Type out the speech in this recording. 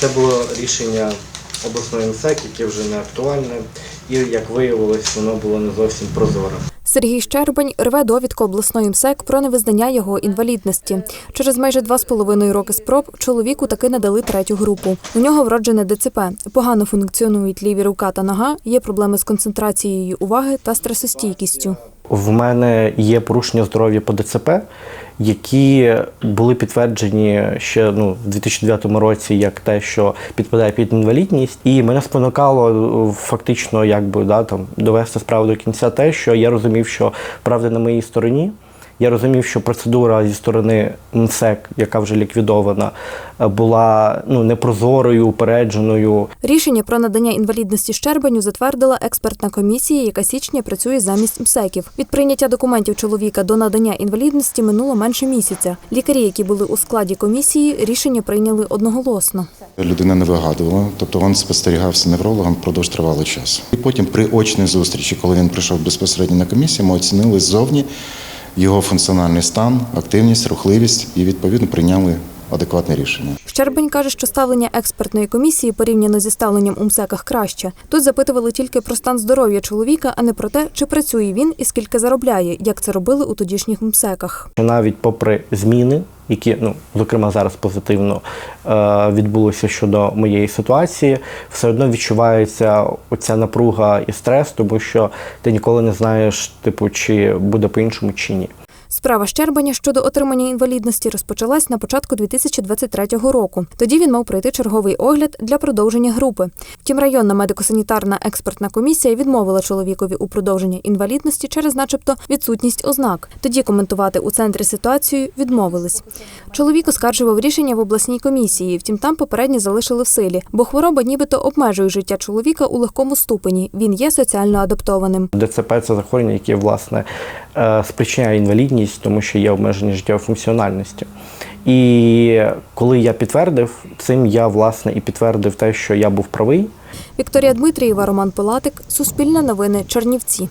Це було рішення обласної МСЕК, яке вже не актуальне, і як виявилось, воно було не зовсім прозоре. Сергій Щербань рве довідку обласної МСЕК про невизнання його інвалідності. Через майже два з половиною роки спроб чоловіку таки надали третю групу. У нього вроджене ДЦП. Погано функціонують ліві рука та нога, є проблеми з концентрацією уваги та стресостійкістю. В мене є порушення здоров'я по ДЦП, які були підтверджені ще ну, в 2009 році як те, що підпадає під інвалідність, і мене спонукало е, фактично якби да, там, довести справу до кінця те, що я розумів, що правда на моїй стороні. Я розумів, що процедура зі сторони МСЕК, яка вже ліквідована, е, була ну непрозорою, упередженою. Рішення про надання інвалідності Щербаню затвердила експертна комісія, яка січня працює замість МСЕКів. Від прийняття документів чоловіка до надання інвалідності минуло менше місяця. Лікарі, які були у складі комісії, рішення прийняли одноголосно. Людина не вигадувала, тобто він спостерігався неврологом впродовж тривалого часу. І потім при очній зустрічі, коли він прийшов безпосередньо на комісію, ми оцінили ззовні його функціональний стан, активність, рухливість і відповідно прийняли адекватне рішення. Щербень каже, що ставлення експертної комісії порівняно зі ставленням у МСЕКах краще. Тут запитували тільки про стан здоров'я чоловіка, а не про те, чи працює він і скільки заробляє, як це робили у тодішніх МСЕКах. Навіть попри зміни, які ну зокрема зараз позитивно е, відбулося щодо моєї ситуації, все одно відчувається оця напруга і стрес, тому що ти ніколи не знаєш, типу, чи буде по-іншому чи ні. Справа Щербаня щодо отримання інвалідності розпочалась на початку 2023 року. Тоді він мав пройти черговий огляд для продовження групи. Втім, районна медико-санітарна експертна комісія відмовила чоловікові у продовженні інвалідності через, начебто, відсутність ознак. Тоді коментувати у центрі ситуацію відмовились. Чоловік оскаржував рішення в обласній комісії, втім там попередні залишили в силі, бо хвороба нібито обмежує життя чоловіка у легкому ступені. Він є соціально адаптованим. ДЦП це захворювання, яке власне спричиняє інвалідність, тому що є обмеження життєвої функціональності. І коли я підтвердив, цим я власне і підтвердив те, що я був правий. Вікторія Дмитрієва, Роман Пилатик, Суспільне новини, Чернівці.